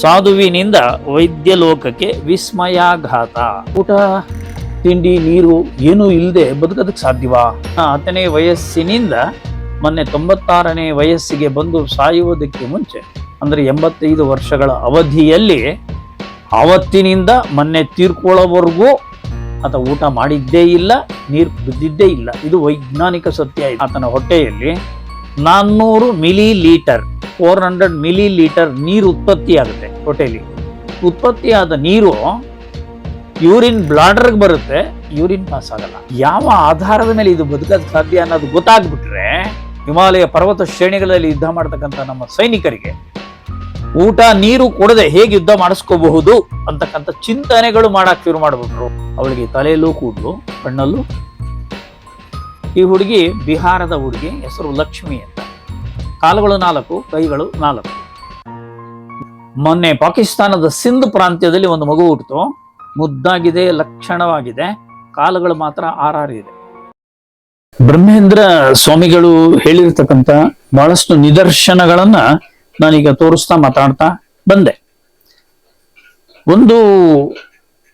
ಸಾಧುವಿನಿಂದ ವೈದ್ಯ ಲೋಕಕ್ಕೆ ವಿಸ್ಮಯಾಘಾತ. ಊಟ, ತಿಂಡಿ, ನೀರು ಏನೂ ಇಲ್ಲದೆ ಬದುಕೋದಕ್ಕೆ ಸಾಧ್ಯವಾ? ಹತ್ತನೇ ವಯಸ್ಸಿನಿಂದ ಮೊನ್ನೆ ತೊಂಬತ್ತಾರನೇ ವಯಸ್ಸಿಗೆ ಬಂದು ಸಾಯುವುದಕ್ಕೆ ಮುಂಚೆ, ಅಂದರೆ ಎಂಬತ್ತೈದು ವರ್ಷಗಳ ಅವಧಿಯಲ್ಲಿ ಆವತ್ತಿನಿಂದ ಮೊನ್ನೆ ತೀರ್ಕೊಳ್ಳೋವರೆಗೂ ಆತ ಊಟ ಮಾಡಿದ್ದೇ ಇಲ್ಲ, ನೀರು ಬಿದ್ದಿದ್ದೇ ಇಲ್ಲ. ಇದು ವೈಜ್ಞಾನಿಕ ಸತ್ಯ. ಆತನ ಹೊಟ್ಟೆಯಲ್ಲಿ ನಾನ್ನೂರು millilitre four hundred millilitre ನೀರು ಉತ್ಪತ್ತಿ ಆಗುತ್ತೆ ಹೊಟ್ಟೆಯಲ್ಲಿ ಉತ್ಪತ್ತಿಯಾದ ನೀರು ಯೂರಿನ್ ಬ್ಲಾಡರ್ಗೆ ಬರುತ್ತೆ ಯೂರಿನ್ ಪಾಸ್ ಆಗಲ್ಲ. ಯಾವ ಆಧಾರದ ಮೇಲೆ ಇದು ಬದುಕೋದು ಸಾಧ್ಯ ಅನ್ನೋದು ಗೊತ್ತಾಗ್ಬಿಟ್ರೆ ಹಿಮಾಲಯ ಪರ್ವತ ಶ್ರೇಣಿಗಳಲ್ಲಿ ಯುದ್ಧ ಮಾಡ್ತಕ್ಕಂಥ ನಮ್ಮ ಸೈನಿಕರಿಗೆ ಊಟ, ನೀರು ಕೊಡದೆ ಹೇಗೆ ಯುದ್ಧ ಮಾಡಿಸ್ಕೋಬಹುದು ಅಂತಕ್ಕಂಥ ಚಿಂತನೆಗಳು ಮಾಡಕ್ ಶುರು ಮಾಡ್ಬಿಟ್ರು. ಅವಳಿಗೆ ತಲೆಯಲ್ಲೂ ಕೂಡ್ಲು ಕಣ್ಣಲ್ಲೂ. ಈ ಹುಡುಗಿ ಬಿಹಾರದ ಹುಡುಗಿ, ಹೆಸರು ಲಕ್ಷ್ಮಿ ಅಂತ. ಕಾಲುಗಳು ನಾಲ್ಕು, ಕೈಗಳು ನಾಲ್ಕು. ಮೊನ್ನೆ ಪಾಕಿಸ್ತಾನದ ಸಿಂಧ್ ಪ್ರಾಂತ್ಯದಲ್ಲಿ ಒಂದು ಮಗು ಹುಟ್ಟಿತು. ಮುದ್ದಾಗಿದೆ, ಲಕ್ಷಣವಾಗಿದೆ. ಕಾಲುಗಳು ಮಾತ್ರ ಆರಾರಿದೆ ಬ್ರಹ್ಮೇಂದ್ರ ಸ್ವಾಮಿಗಳು ಹೇಳಿರ್ತಕ್ಕಂಥ ಬಹಳಷ್ಟು ನಿದರ್ಶನಗಳನ್ನ ನಾನೀಗ ತೋರಿಸ್ತಾ ಮಾತಾಡ್ತಾ ಬಂದೆ. ಒಂದು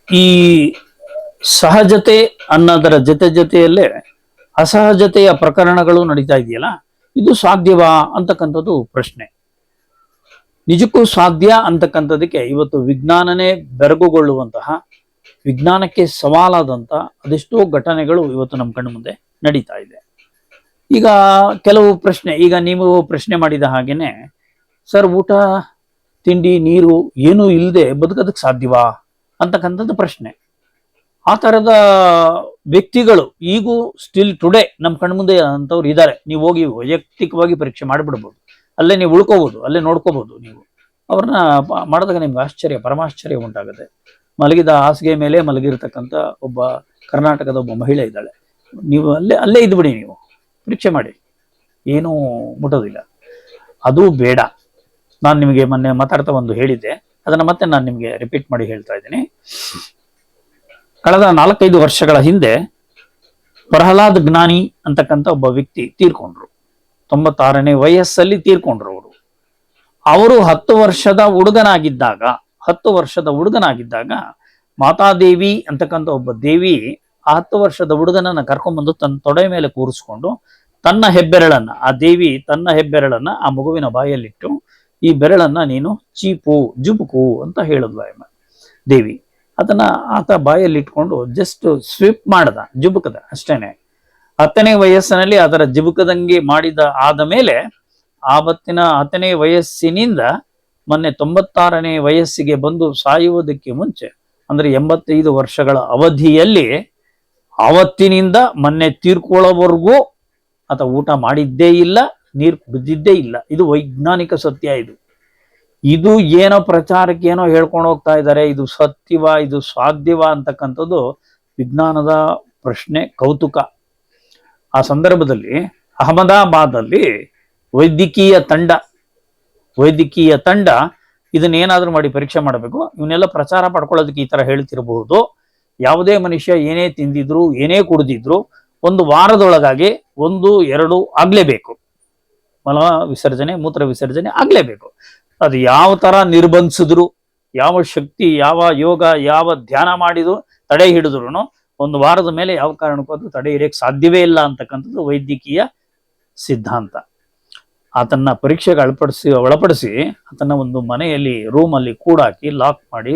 ಈ ಸಹಜತೆ ಅನ್ನೋದರ ಜೊತೆ ಜೊತೆಯಲ್ಲೇ ಅಸಹಜತೆಯ ಪ್ರಕರಣಗಳು ನಡೀತಾ ಇದೆಯಲ್ಲ ಇದು ಸಾಧ್ಯವಾ ಅಂತಕ್ಕಂಥದ್ದು ಪ್ರಶ್ನೆ. ನಿಜಕ್ಕೂ ಸಾಧ್ಯ ಅಂತಕ್ಕಂಥದಕ್ಕೆ ಇವತ್ತು ವಿಜ್ಞಾನನೇ ಬೆರಗುಗೊಳ್ಳುವಂತಹ, ವಿಜ್ಞಾನಕ್ಕೆ ಸವಾಲಾದಂತ ಅದೆಷ್ಟೋ ಘಟನೆಗಳು ಇವತ್ತು ನಮ್ಮ ಕಣ್ಣು ಮುಂದೆ ನಡೀತಾ ಇದೆ. ಈಗ ಕೆಲವು ಪ್ರಶ್ನೆ, ಈಗ ನೀವು ಪ್ರಶ್ನೆ ಮಾಡಿದ ಹಾಗೇನೆ, ಸರ್ ಊಟ, ತಿಂಡಿ, ನೀರು ಏನೂ ಇಲ್ಲದೆ ಬದುಕೋದಕ್ಕೆ ಸಾಧ್ಯವಾ ಅಂತಕ್ಕಂಥದ್ದು ಪ್ರಶ್ನೆ. ಆ ತರದ ವ್ಯಕ್ತಿಗಳು ಈಗೂ ಸ್ಟಿಲ್ ಟುಡೇ ನಮ್ಮ ಕಣ್ಮುಂದೆ ಅಂತವ್ರು ಇದ್ದಾರೆ. ನೀವು ಹೋಗಿ ವೈಯಕ್ತಿಕವಾಗಿ ಪರೀಕ್ಷೆ ಮಾಡಿಬಿಡ್ಬೋದು. ಅಲ್ಲೇ ನೀವು ಉಳ್ಕೋಬಹುದು ಅಲ್ಲೇ ನೋಡ್ಕೋಬಹುದು ನೀವು. ಅವ್ರನ್ನ ಮಾಡಿದಾಗ ನಿಮ್ಗೆ ಆಶ್ಚರ್ಯ, ಪರಮಾಶ್ಚರ್ಯ ಉಂಟಾಗುತ್ತೆ. ಮಲಗಿದ ಹಾಸಿಗೆ ಮೇಲೆ ಮಲಗಿರ್ತಕ್ಕಂಥ ಒಬ್ಬ ಕರ್ನಾಟಕದ ಒಬ್ಬ ಮಹಿಳೆ ಇದ್ದಾಳೆ. ನೀವು ಅಲ್ಲೇ ಅಲ್ಲೇ ಇದ್ಬಿಡಿ ನೀವು. ಪರೀಕ್ಷೆ ಮಾಡಿ. ಏನೂ ಮುಟ್ಟೋದಿಲ್ಲ. ಅದು ಬೇಡ. ನಾನು ನಿಮಗೆ ಮೊನ್ನೆ ಮಾತಾಡ್ತಾ ಒಂದು ಹೇಳಿದ್ದೆ. ಅದನ್ನ ಮತ್ತೆ ನಾನು ನಿಮಗೆ ರಿಪೀಟ್ ಮಾಡಿ ಹೇಳ್ತಾ ಇದ್ದೀನಿ. ಕಳೆದ ನಾಲ್ಕೈದು ವರ್ಷಗಳ ಹಿಂದೆ ಪ್ರಹ್ಲಾದ್ ಜ್ಞಾನಿ ಅಂತಕ್ಕಂಥ ಒಬ್ಬ ವ್ಯಕ್ತಿ ತೀರ್ಕೊಂಡ್ರು. ತೊಂಬತ್ತಾರನೇ ವಯಸ್ಸಲ್ಲಿ ತೀರ್ಕೊಂಡ್ರು ಅವರು. ಅವರು ಹತ್ತು ವರ್ಷದ ಹುಡುಗನಾಗಿದ್ದಾಗ, ಹತ್ತು ವರ್ಷದ ಹುಡುಗನಾಗಿದ್ದಾಗ ಮಾತಾದೇವಿ ಅಂತಕ್ಕಂಥ ಒಬ್ಬ ದೇವಿ ಆ ಹತ್ತು ವರ್ಷದ ಹುಡುಗನನ್ನ ಕರ್ಕೊಂಡ್ಬಂದು ತನ್ನ ತೊಡೆ ಮೇಲೆ ಕೂರಿಸ್ಕೊಂಡು ತನ್ನ ಹೆಬ್ಬೆರಳನ್ನ, ಆ ದೇವಿ ತನ್ನ ಹೆಬ್ಬೆರಳನ್ನ ಆ ಮಗುವಿನ ಬಾಯಲ್ಲಿಟ್ಟು, ಈ ಬೆರಳನ್ನ ನೀನು ಚೀಪು, ಜುಬುಕು ಅಂತ ಹೇಳಿದ್ಲು ದೇವಿ ಅದನ್ನ ಆತ ಬಾಯಲ್ಲಿ ಇಟ್ಕೊಂಡು ಜಸ್ಟ್ ಸ್ವಿಪ್ ಮಾಡ್ದ, ಜುಬುಕದ ಅಷ್ಟೇನೆ. ಹತ್ತನೇ ವಯಸ್ಸಿನಲ್ಲಿ ಅದರ ಜುಬುಕದಂಗೆ ಮಾಡಿದ ಆದ ಮೇಲೆ ಆವತ್ತಿನ ಹತ್ತನೇ ವಯಸ್ಸಿನಿಂದ ಮೊನ್ನೆ ತೊಂಬತ್ತಾರನೇ ವಯಸ್ಸಿಗೆ ಬಂದು ಸಾಯುವುದಕ್ಕೆ ಮುಂಚೆ, ಅಂದ್ರೆ ಎಂಬತ್ತೈದು ವರ್ಷಗಳ ಅವಧಿಯಲ್ಲಿ ಆವತ್ತಿನಿಂದ ಮೊನ್ನೆ ತೀರ್ಕೊಳ್ಳೋವರೆಗೂ ಆತ ಊಟ ಮಾಡಿದ್ದೇ ಇಲ್ಲ, ನೀರು ಕುಡಿದಿದ್ದೇ ಇಲ್ಲ. ಇದು ವೈಜ್ಞಾನಿಕ ಸತ್ಯ ಇದು. ಇದು ಏನೋ ಪ್ರಚಾರಕ್ಕೆ ಏನೋ ಹೇಳ್ಕೊಂಡು ಹೋಗ್ತಾ ಇದ್ದಾರೆ, ಇದು ಸತ್ಯವ, ಇದು ಸಾಧ್ಯವ ಅಂತಕ್ಕಂಥದ್ದು ವಿಜ್ಞಾನದ ಪ್ರಶ್ನೆ ಕೌತುಕ. ಆ ಸಂದರ್ಭದಲ್ಲಿ ಅಹಮದಾಬಾದಲ್ಲಿ ವೈದ್ಯಕೀಯ ತಂಡ ವೈದ್ಯಕೀಯ ತಂಡ ಇದನ್ನೇನಾದ್ರೂ ಮಾಡಿ ಪರೀಕ್ಷೆ ಮಾಡಬೇಕು, ಇವನ್ನೆಲ್ಲ ಪ್ರಚಾರ ಪಡ್ಕೊಳ್ಳೋದಕ್ಕೆ ಈ ತರ ಹೇಳ್ತಿರಬಹುದು. ಯಾವುದೇ ಮನುಷ್ಯ ಏನೇ ತಿಂದಿದ್ರು, ಏನೇ ಕುಡಿದಿದ್ರು, ಒಂದು ವಾರದೊಳಗಾಗಿ ಒಂದು, ಎರಡು ಆಗ್ಲೇಬೇಕು. ಮಲ ವಿಸರ್ಜನೆ, ಮೂತ್ರ ವಿಸರ್ಜನೆ ಆಗ್ಲೇಬೇಕು. ಅದು ಯಾವ ತರ ನಿರ್ಬಂಧಿಸಿದ್ರು, ಯಾವ ಶಕ್ತಿ, ಯಾವ ಯೋಗ, ಯಾವ ಧ್ಯಾನ ಮಾಡಿದ್ರು ತಡೆ ಹಿಡಿದ್ರು ಒಂದು ವಾರದ ಮೇಲೆ ಯಾವ ಕಾರಣಕ್ಕೂ ಅದು ತಡೆ ಹಿಡಿಯಕ್ಕೆ ಸಾಧ್ಯವೇ ಇಲ್ಲ ಅಂತಕ್ಕಂಥದ್ದು ವೈದ್ಯಕೀಯ ಸಿದ್ಧಾಂತ. ಆತನ್ನ ಪರೀಕ್ಷೆಗೆ ಅಳಪಡಿಸಿ, ಒಳಪಡಿಸಿ ಆತನ ಒಂದು ಮನೆಯಲ್ಲಿ ರೂಮಲ್ಲಿ ಕೂಡಾಕಿ ಲಾಕ್ ಮಾಡಿ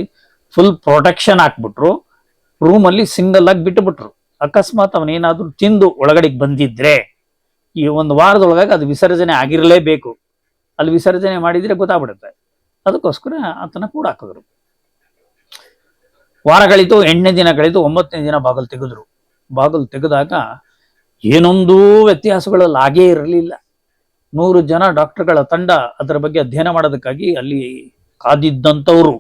ಫುಲ್ ಪ್ರೊಟೆಕ್ಷನ್ ಹಾಕ್ಬಿಟ್ರು. ರೂಮಲ್ಲಿ ಸಿಂಗಲ್ ಆಗಿ ಬಿಟ್ಟುಬಿಟ್ರು ಅಕಸ್ಮಾತ್ ಅವನೇನಾದ್ರೂ ತಿಂದು ಒಳಗಡೆಗೆ ಬಂದಿದ್ರೆ ಈ ಒಂದು ವಾರದೊಳಗಾಗಿ ಅದು ವಿಸರ್ಜನೆ ಆಗಿರಲೇಬೇಕು. ಅಲ್ಲಿ ವಿಸರ್ಜನೆ ಮಾಡಿದ್ರೆ ಗೊತ್ತಾಗ್ಬಿಡುತ್ತೆ. ಅದಕ್ಕೋಸ್ಕರ ಆತನ ಕೂಡ ಹಾಕಿದ್ರು. ವಾರ ಕಳೀತು ಎಂಟನೇ ದಿನ ಕಳೀತು ಒಂಬತ್ತನೇ ದಿನ ಬಾಗಲು ತೆಗೆದ್ರು. ಬಾಗಲು ತೆಗೆದಾಗ ಏನೊಂದೂ ವ್ಯತ್ಯಾಸಗಳಲ್ಲಿ ಆಗೇ ಇರಲಿಲ್ಲ. ನೂರು ಜನ ಡಾಕ್ಟರ್ಗಳ ತಂಡ ಅದರ ಬಗ್ಗೆ ಅಧ್ಯಯನ ಮಾಡೋದಕ್ಕಾಗಿ ಅಲ್ಲಿ ಕಾದಿದ್ದಂಥವ್ರು,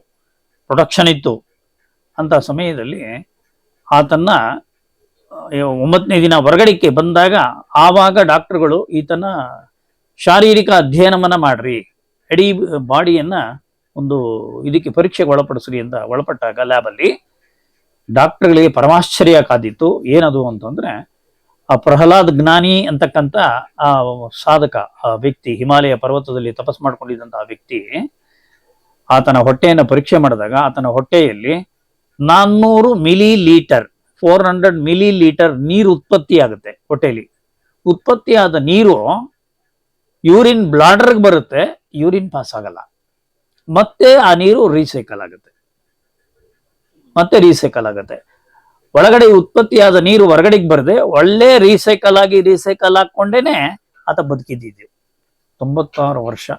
ಪ್ರೊಡಕ್ಷನ್ ಇತ್ತು. ಅಂತ ಸಮಯದಲ್ಲಿ ಆತನ್ನ ಒಂಬತ್ತನೇ ದಿನ ಹೊರಗಡೆಗೆ ಬಂದಾಗ ಆವಾಗ ಡಾಕ್ಟರ್ಗಳು ಈತನ ಶಾರೀರಿಕ ಅಧ್ಯಯನವನ್ನ ಮಾಡ್ರಿ. ಇಡೀ ಬಾಡಿಯನ್ನ ಒಂದು ಇದಕ್ಕೆ ಪರೀಕ್ಷೆಗೆ ಒಳಪಡಿಸ್ರಿ ಅಂತ ಒಳಪಟ್ಟಾಗ ಲ್ಯಾಬಲ್ಲಿ ಡಾಕ್ಟರ್ಗಳಿಗೆ ಪರಮಾಶ್ಚರ್ಯ ಕಾದಿತ್ತು. ಏನದು ಅಂತಂದ್ರೆ, ಆ ಪ್ರಹ್ಲಾದ್ ಜ್ಞಾನಿ ಅಂತಕ್ಕಂಥ ಆ ಸಾಧಕ, ಆ ವ್ಯಕ್ತಿ, ಹಿಮಾಲಯ ಪರ್ವತದಲ್ಲಿ ತಪಸ್ ಮಾಡಿಕೊಂಡಿದ್ದಂಥ ವ್ಯಕ್ತಿ, ಆತನ ಹೊಟ್ಟೆಯನ್ನು ಪರೀಕ್ಷೆ ಮಾಡಿದಾಗ ಆತನ ಹೊಟ್ಟೆಯಲ್ಲಿ ನಾನ್ನೂರು millilitre four hundred millilitre ನೀರು ಉತ್ಪತ್ತಿ ಆಗುತ್ತೆ ಹೊಟ್ಟೆಯಲ್ಲಿ ಉತ್ಪತ್ತಿಯಾದ ನೀರು ಯೂರಿನ್ ಬ್ಲಾಡರ್ಗೆ ಬರುತ್ತೆ, ಯೂರಿನ್ ಪಾಸ್ ಆಗಲ್ಲ. ಮತ್ತೆ ಆ ನೀರು ರೀಸೈಕಲ್ ಆಗುತ್ತೆ. ಮತ್ತೆ ರೀಸೈಕಲ್ ಆಗುತ್ತೆ. ಒಳಗಡೆ ಉತ್ಪತ್ತಿಯಾದ ನೀರು ಹೊರಗಡೆಗೆ ಬರದೆ, ಒಳ್ಳೆ ರೀಸೈಕಲ್ ಆಗಿ ರೀಸೈಕಲ್ ಹಾಕೊಂಡೇನೆ ಆತ ಬದುಕಿದ್ದಿದ್ದು. ತೊಂಬತ್ತಾರು ವರ್ಷ.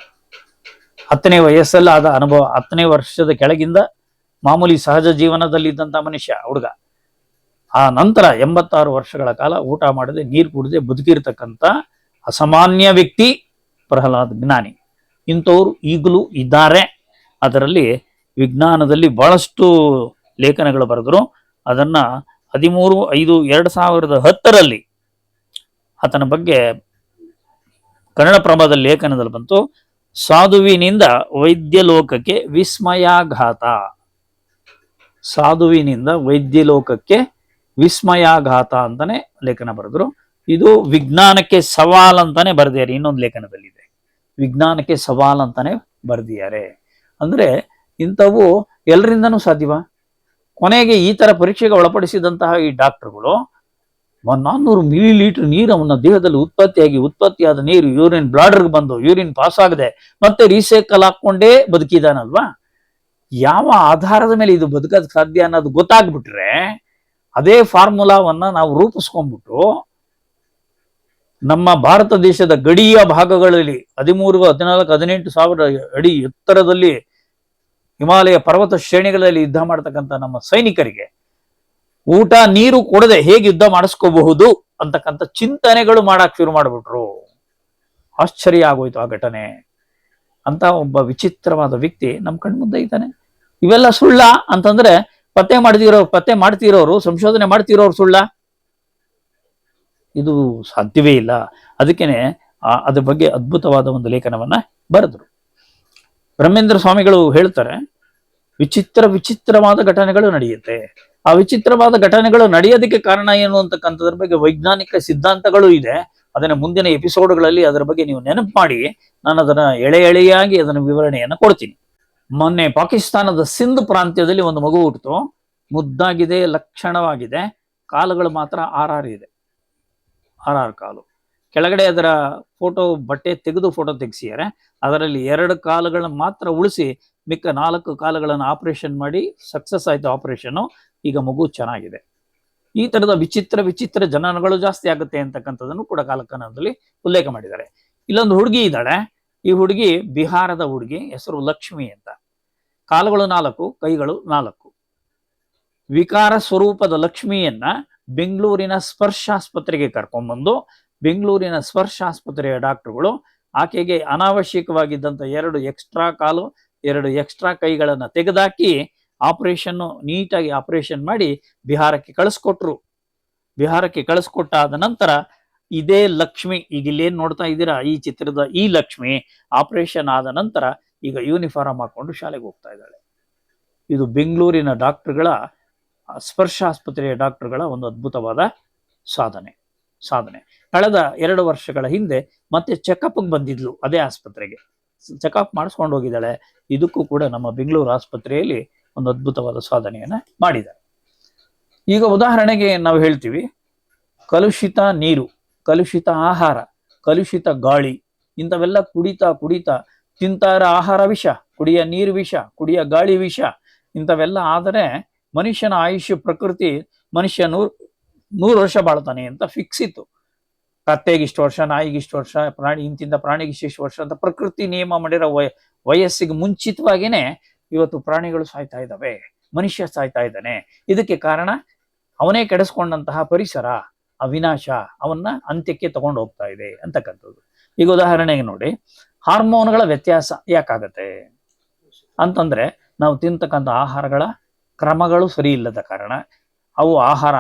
ಹತ್ತನೇ ವಯಸ್ಸಲ್ಲಿ ಆದ ಅನುಭವ. ಹತ್ತನೇ ವರ್ಷದ ಕೆಳಗಿಂದ ಮಾಮೂಲಿ ಸಹಜ ಜೀವನದಲ್ಲಿ ಇದ್ದಂತ ಮನುಷ್ಯ, ಹುಡುಗ. ಆ ನಂತರ ಎಂಬತ್ತಾರು ವರ್ಷಗಳ ಕಾಲ ಊಟ ಮಾಡದೆ, ನೀರು ಕುಡದೆ ಬದುಕಿರ್ತಕ್ಕಂಥ ಅಸಾಮಾನ್ಯ ವ್ಯಕ್ತಿ. ಪ್ರಹ್ಲಾದ್ ಜ್ಞಾನಿ. ಇಂಥವ್ರು ಈಗಲೂ ಇದ್ದಾರೆ. ಅದರಲ್ಲಿ ವಿಜ್ಞಾನದಲ್ಲಿ ಬಹಳಷ್ಟು ಲೇಖನಗಳು ಬರೆದರು. ಅದನ್ನ ಹದಿಮೂರು, ಐದು, ಎರಡು ಸಾವಿರದ ಹತ್ತರಲ್ಲಿ ಆತನ ಬಗ್ಗೆ ಕನ್ನಡಪ್ರಭದ ಲೇಖನದಲ್ಲಿ ಬಂತು. ಸಾಧುವಿನಿಂದ ವೈದ್ಯ ಲೋಕಕ್ಕೆ ವಿಸ್ಮಯಾಘಾತ. ಸಾಧುವಿನಿಂದ ವೈದ್ಯ ಲೋಕಕ್ಕೆ ವಿಸ್ಮಯಾಘಾತ ಅಂತಾನೆ ಲೇಖನ ಬರೆದ್ರು. ಇದು ವಿಜ್ಞಾನಕ್ಕೆ ಸವಾಲ್ ಅಂತಾನೆ ಬರೆದಿದ್ದಾರೆ. ಇನ್ನೊಂದು ಲೇಖನದಲ್ಲಿದೆ. ವಿಜ್ಞಾನಕ್ಕೆ ಸವಾಲ್ ಅಂತಾನೆ ಬರೆದಿದ್ದಾರೆ. ಅಂದ್ರೆ ಇಂಥವು ಎಲ್ಲರಿಂದನೂ ಸಾಧ್ಯವ? ಕೊನೆಗೆ ಈ ತರ ಪರೀಕ್ಷೆಗೆ ಒಳಪಡಿಸಿದಂತಹ ಈ ಡಾಕ್ಟರ್ಗಳು ನಾನ್ನೂರು ಮಿಲಿ ಲೀಟರ್ ನೀರು ದೇಹದಲ್ಲಿ ಉತ್ಪತ್ತಿಯಾಗಿ ಉತ್ಪತ್ತಿಯಾದ ನೀರು, ಯೂರಿನ್, ಬ್ಲಾಡರ್ಗೆ ಬಂದು ಯೂರಿನ್ ಪಾಸ್ ಆಗದೆ ಮತ್ತೆ ರೀಸೈಕಲ್ ಹಾಕೊಂಡೇ ಬದುಕಿದಾನಲ್ವಾ? ಯಾವ ಆಧಾರದ ಮೇಲೆ ಇದು ಬದುಕೋದಕ್ಕೆ ಸಾಧ್ಯ ಅನ್ನೋದು ಗೊತ್ತಾಗ್ಬಿಟ್ರೆ ಅದೇ ಫಾರ್ಮುಲಾವನ್ನ ನಾವು ರೂಪಿಸ್ಕೊಂಡ್ಬಿಟ್ಟು ನಮ್ಮ ಭಾರತ ದೇಶದ ಗಡಿಯ ಭಾಗಗಳಲ್ಲಿ ಹದಿಮೂರು, ಹದಿನಾಲ್ಕು, ಹದಿನೆಂಟು ಸಾವಿರ ಅಡಿ ಎತ್ತರದಲ್ಲಿ ಹಿಮಾಲಯ ಪರ್ವತ ಶ್ರೇಣಿಗಳಲ್ಲಿ ಯುದ್ಧ ಮಾಡತಕ್ಕಂಥ ನಮ್ಮ ಸೈನಿಕರಿಗೆ ಊಟ, ನೀರು ಕೊಡದೆ ಹೇಗೆ ಯುದ್ಧ ಮಾಡಿಸ್ಕೋಬಹುದು ಅಂತಕ್ಕಂಥ ಚಿಂತನೆಗಳು ಮಾಡಕ್ ಶುರು ಮಾಡ್ಬಿಟ್ರು. ಆಶ್ಚರ್ಯ ಆಗೋಯ್ತು ಆ ಘಟನೆ. ಅಂತ ಒಬ್ಬ ವಿಚಿತ್ರವಾದ ವ್ಯಕ್ತಿ ನಮ್ಮ ಕಣ್ಮುಂದೆ ಇದ್ದಾನೆ. ಇವೆಲ್ಲ ಸುಳ್ಳ ಅಂತಂದ್ರೆ ಪತ್ತೆ ಮಾಡ್ತಿರೋ ಪತ್ತೆ ಮಾಡ್ತಿರೋರು, ಸಂಶೋಧನೆ ಮಾಡ್ತಿರೋರು ಸುಳ್ಳ. ಇದು ಸಾಧ್ಯವೇ ಇಲ್ಲ. ಅದಕ್ಕೇನೆ ಅದ್ರ ಬಗ್ಗೆ ಅದ್ಭುತವಾದ ಒಂದು ಲೇಖನವನ್ನ ಬರೆದ್ರು. ಬ್ರಹ್ಮೇಂದ್ರ ಸ್ವಾಮಿಗಳು ಹೇಳ್ತಾರೆ, ವಿಚಿತ್ರ ವಿಚಿತ್ರವಾದ ಘಟನೆಗಳು ನಡೆಯುತ್ತೆ. ಆ ವಿಚಿತ್ರವಾದ ಘಟನೆಗಳು ನಡೆಯೋದಕ್ಕೆ ಕಾರಣ ಏನು ಅಂತಕ್ಕಂಥದ್ರ ಬಗ್ಗೆ ವೈಜ್ಞಾನಿಕ ಸಿದ್ಧಾಂತಗಳು ಇದೆ. ಅದನ್ನ ಮುಂದಿನ ಎಪಿಸೋಡ್ಗಳಲ್ಲಿ ಅದರ ಬಗ್ಗೆ ನೀವು ನೆನಪು ಮಾಡಿ, ನಾನು ಅದನ್ನ ಎಳೆ ಎಳೆಯಾಗಿ ಅದನ್ನ ವಿವರಣೆಯನ್ನ ಕೊಡ್ತೀನಿ. ಮೊನ್ನೆ ಪಾಕಿಸ್ತಾನದ ಸಿಂಧ್ ಪ್ರಾಂತ್ಯದಲ್ಲಿ ಒಂದು ಮಗು ಹುಟ್ಟಿತು ಮುದ್ದಾಗಿದೆ, ಲಕ್ಷಣವಾಗಿದೆ. ಕಾಲುಗಳು ಮಾತ್ರ ಆರ್ ಆರ್ ಆರ್ ಕಾಲು. ಕೆಳಗಡೆ ಅದರ ಫೋಟೋ ಬಟ್ಟೆ ತೆಗೆದು ಫೋಟೋ ತೆಗೆಸಿದ್ದಾರೆ. ಅದರಲ್ಲಿ ಎರಡು ಕಾಲುಗಳನ್ನು ಮಾತ್ರ ಉಳಿಸಿ ಮಿಕ್ಕ ನಾಲ್ಕು ಕಾಲುಗಳನ್ನು ಆಪರೇಷನ್ ಮಾಡಿ ಸಕ್ಸಸ್ ಆಯಿತು ಆಪರೇಷನ್ನು. ಈಗ ಮಗು ಚೆನ್ನಾಗಿದೆ. ಈ ತರದ ವಿಚಿತ್ರ ವಿಚಿತ್ರ ಜನನಗಳು ಜಾಸ್ತಿ ಆಗುತ್ತೆ ಅಂತಕ್ಕಂಥದ್ದನ್ನು ಕೂಡ ಕಾಲಕನದಲ್ಲಿ ಉಲ್ಲೇಖ ಮಾಡಿದ್ದಾರೆ. ಇಲ್ಲೊಂದು ಹುಡುಗಿ ಇದ್ದಾಳೆ. ಈ ಹುಡುಗಿ ಬಿಹಾರದ ಹುಡುಗಿ, ಹೆಸರು ಲಕ್ಷ್ಮಿ ಅಂತ. ಕಾಲುಗಳು ನಾಲ್ಕು, ಕೈಗಳು ನಾಲ್ಕು. ವಿಕಾರ ಸ್ವರೂಪದ ಲಕ್ಷ್ಮಿಯನ್ನ ಬೆಂಗಳೂರಿನ ಸ್ಪರ್ಶ ಆಸ್ಪತ್ರೆಗೆ ಕರ್ಕೊಂಡ್ಬಂದು, ಬೆಂಗಳೂರಿನ ಸ್ಪರ್ಶ ಆಸ್ಪತ್ರೆಯ ಡಾಕ್ಟರ್ಗಳು ಆಕೆಗೆ ಅನಾವಶ್ಯಕವಾಗಿದ್ದಂಥ ಎರಡು ಎಕ್ಸ್ಟ್ರಾ ಕಾಲು, ಎರಡು ಎಕ್ಸ್ಟ್ರಾ ಕೈಗಳನ್ನು ತೆಗೆದಾಕಿ ಆಪರೇಷನ್ ನೀಟಾಗಿ ಆಪರೇಷನ್ ಮಾಡಿ ಬಿಹಾರಕ್ಕೆ ಕಳಿಸ್ಕೊಟ್ರು. ಬಿಹಾರಕ್ಕೆ ಕಳಿಸ್ಕೊಟ್ಟಾದ ನಂತರ ಇದೇ ಲಕ್ಷ್ಮಿ, ಈಗ ಇಲ್ಲೇನ್ ನೋಡ್ತಾ ಇದ್ದೀರಾ? ಈ ಚಿತ್ರದ ಈ ಲಕ್ಷ್ಮಿ ಆಪರೇಷನ್ ಆದ ನಂತರ ಈಗ ಯೂನಿಫಾರ್ಮ್ ಹಾಕೊಂಡು ಶಾಲೆಗೆ ಹೋಗ್ತಾ ಇದ್ದಾಳೆ. ಇದು ಬೆಂಗಳೂರಿನ ಡಾಕ್ಟರ್ಗಳ ಸ್ಪರ್ಶ ಆಸ್ಪತ್ರೆಯ ಡಾಕ್ಟರ್ಗಳ ಒಂದು ಅದ್ಭುತವಾದ ಸಾಧನೆ ಸಾಧನೆ. ಕಳೆದ ಎರಡು ವರ್ಷಗಳ ಹಿಂದೆ ಮತ್ತೆ ಚೆಕಪ್ಗೆ ಬಂದಿದ್ಲು ಅದೇ ಆಸ್ಪತ್ರೆಗೆ. ಚೆಕಪ್ ಮಾಡಿಸ್ಕೊಂಡು ಹೋಗಿದ್ದಾಳೆ. ಇದಕ್ಕೂ ಕೂಡ ನಮ್ಮ ಬೆಂಗಳೂರು ಆಸ್ಪತ್ರೆಯಲ್ಲಿ ಒಂದು ಅದ್ಭುತವಾದ ಸಾಧನೆಯನ್ನ ಮಾಡಿದ್ದಾರೆ. ಈಗ ಉದಾಹರಣೆಗೆ ನಾವು ಹೇಳ್ತೀವಿ, ಕಲುಷಿತ ನೀರು, ಕಲುಷಿತ ಆಹಾರ, ಕಲುಷಿತ ಗಾಳಿ, ಇಂಥವೆಲ್ಲ ಕುಡಿತಾ ಕುಡಿತಾ ತಿಂತಾರ ಆಹಾರ ವಿಷ, ಕುಡಿಯ ನೀರು ವಿಷ, ಕುಡಿಯ ಗಾಳಿ ವಿಷ, ಇಂಥವೆಲ್ಲ ಆದರೆ ಮನುಷ್ಯನ ಆಯುಷ್ಯ ಪ್ರಕೃತಿ ಮನುಷ್ಯ ನೂರ್, ನೂರು ವರ್ಷ ಬಾಳ್ತಾನೆ ಅಂತ ಫಿಕ್ಸ್ ಇತ್ತು. ಕತ್ತೆಗೆ ಇಷ್ಟು ವರ್ಷ, ನಾಯಿಗೆ ಇಷ್ಟು ವರ್ಷ, ಪ್ರಾಣಿ, ಇಂತಿಂದ ಪ್ರಾಣಿಗೆ ಇಷ್ಟು ವರ್ಷ ಅಂತ ಪ್ರಕೃತಿ ನಿಯಮ ಮಾಡಿರೋ ವಯ, ವಯಸ್ಸಿಗೆ ಮುಂಚಿತವಾಗಿನೇ ಇವತ್ತು ಪ್ರಾಣಿಗಳು ಸಾಯ್ತಾ ಇದ್ದಾವೆ, ಮನುಷ್ಯ ಸಾಯ್ತಾ ಇದ್ದಾನೆ. ಇದಕ್ಕೆ ಕಾರಣ ಅವನೇ ಕೆಡಿಸ್ಕೊಂಡಂತಹ ಪರಿಸರ, ಅವಿನಾಶ ವಿನಾಶ ಅವನ್ನ ಅಂತ್ಯಕ್ಕೆ ತಗೊಂಡು ಹೋಗ್ತಾ ಇದೆ ಅಂತಕ್ಕಂಥದ್ದು. ಈಗ ಉದಾಹರಣೆಗೆ ನೋಡಿ, ಹಾರ್ಮೋನ್ಗಳ ವ್ಯತ್ಯಾಸ ಯಾಕಾಗತ್ತೆ? ಅಂತಂದ್ರೆ ನಾವು ತಿಂತಕ್ಕಂಥ ಆಹಾರಗಳ ಕ್ರಮಗಳು ಸರಿ ಇಲ್ಲದ ಕಾರಣ, ಅವು ಆಹಾರ,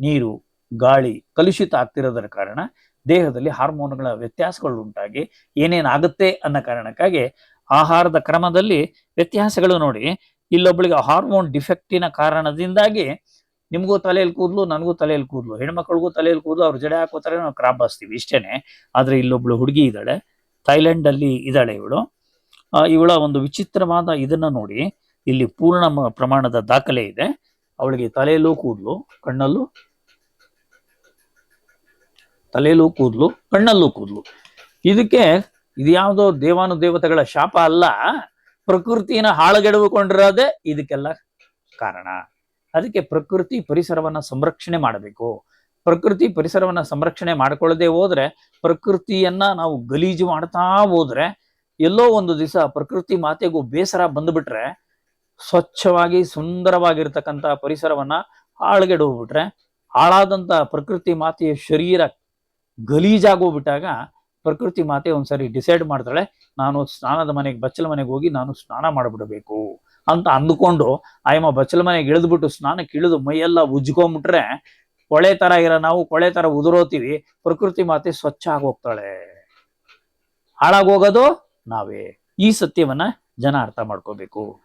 ನೀರು, ಗಾಳಿ ಕಲುಷಿತ ಆಗ್ತಿರೋದರ ಕಾರಣ ದೇಹದಲ್ಲಿ ಹಾರ್ಮೋನ್ಗಳ ವ್ಯತ್ಯಾಸಗಳು ಉಂಟಾಗಿ ಏನೇನಾಗುತ್ತೆ ಅನ್ನೋ ಕಾರಣಕ್ಕಾಗಿ ಆಹಾರದ ಕ್ರಮದಲ್ಲಿ ವ್ಯತ್ಯಾಸಗಳು ನೋಡಿ. ಇಲ್ಲೊಬ್ಬಳಿಗೆ ಹಾರ್ಮೋನ್ ಡಿಫೆಕ್ಟಿನ ಕಾರಣದಿಂದಾಗಿ ನಿಮಗೂ ತಲೆಯಲ್ಲಿ ಕೂದಲು, ನನಗೂ ತಲೆಯಲ್ಲಿ ಕೂದಲು, ಹೆಣ್ಮಕ್ಳಿಗೂ ತಲೆಯಲ್ಲಿ ಕೂದಲು, ಅವ್ರು ಜಡೆ ಹಾಕೋತಾರೆ ನಾವು ಕ್ರಾಪ್ ಬಾಸ್ತೀವಿ ಇಷ್ಟೇನೆ. ಆದರೆ ಇಲ್ಲೊಬ್ಳು ಹುಡುಗಿ ಇದ್ದಾಳೆ ಥೈಲ್ಯಾಂಡಲ್ಲಿ ಇದ್ದಾಳೆ ಇವಳು. ಇವಳ ಒಂದು ವಿಚಿತ್ರವಾದ ಇದನ್ನ ನೋಡಿ ಇಲ್ಲಿ ಪೂರ್ಣ ಪ್ರಮಾಣದ ದಾಖಲೆ ಇದೆ. ಅವಳಿಗೆ ತಲೆಯಲ್ಲೂ ಕೂದಲು, ಕಣ್ಣಲ್ಲೂ ತಲೆಯಲ್ಲೂ ಕೂದಲು, ಕಣ್ಣಲ್ಲೂ ಕೂದಲು. ಇದಕ್ಕೆ ಇದ್ಯಾವುದೋ ದೇವಾನು ದೇವತೆಗಳ ಶಾಪ ಅಲ್ಲ. ಪ್ರಕೃತಿನ ಹಾಳುಗೆಡವುಕೊಂಡಿರೋದೇ ಇದಕ್ಕೆಲ್ಲ ಕಾರಣ. ಅದಕ್ಕೆ ಪ್ರಕೃತಿ ಪರಿಸರವನ್ನ ಸಂರಕ್ಷಣೆ ಮಾಡಬೇಕು. ಪ್ರಕೃತಿ ಪರಿಸರವನ್ನ ಸಂರಕ್ಷಣೆ ಮಾಡ್ಕೊಳ್ಳದೆ ಹೋದ್ರೆ, ಪ್ರಕೃತಿಯನ್ನ ನಾವು ಗಲೀಜು ಮಾಡ್ತಾ ಹೋದ್ರೆ, ಎಲ್ಲೋ ಒಂದು ದಿವಸ ಪ್ರಕೃತಿ ಮಾತೆಗೂ ಬೇಸರ ಬಂದ್ಬಿಟ್ರೆ ಸ್ವಚ್ಛವಾಗಿ, ಸುಂದರವಾಗಿರ್ತಕ್ಕಂಥ ಪರಿಸರವನ್ನ ಹಾಳುಗೆಡೋಗ್ಬಿಟ್ರೆ ಹಾಳಾದಂತ ಪ್ರಕೃತಿ ಮಾತೆಯ ಶರೀರ ಗಲೀಜಾಗೋಗ್ಬಿಟ್ಟಾಗ ಪ್ರಕೃತಿ ಮಾತೆ ಒಂದ್ಸರಿ ಡಿಸೈಡ್ ಮಾಡ್ತಾಳೆ, ನಾನು ಸ್ನಾನದ ಮನೆಗೆ, ಬಚ್ಚಲ ಮನೆಗೆ ಹೋಗಿ ನಾನು ಸ್ನಾನ ಮಾಡಿಬಿಡಬೇಕು. ಅಂತ ಅಂದುಕೊಂಡು, ಆಯಮ್ಮ ಬಚ್ಚಲ ಮನೆಗೆ ಇಳಿದ್ಬಿಟ್ಟು ಸ್ನಾನಕ್ಕೆ ಇಳಿದು ಮೈಯೆಲ್ಲ ಉಜ್ಕೊಂಬಿಟ್ರೆ, ಕೊಳೆ ತರ ಇರೋ ನಾವು ಕೊಳೆ ತರ ಉದುರೋತೀವಿ, ಪ್ರಕೃತಿ ಮಾತೆ ಸ್ವಚ್ಛ ಆಗೋಗ್ತಾಳೆ ಹಾಳಾಗೋಗೋದು ನಾವೇ. ಈ ಸತ್ಯವನ್ನ ಜನ ಅರ್ಥ ಮಾಡ್ಕೋಬೇಕು.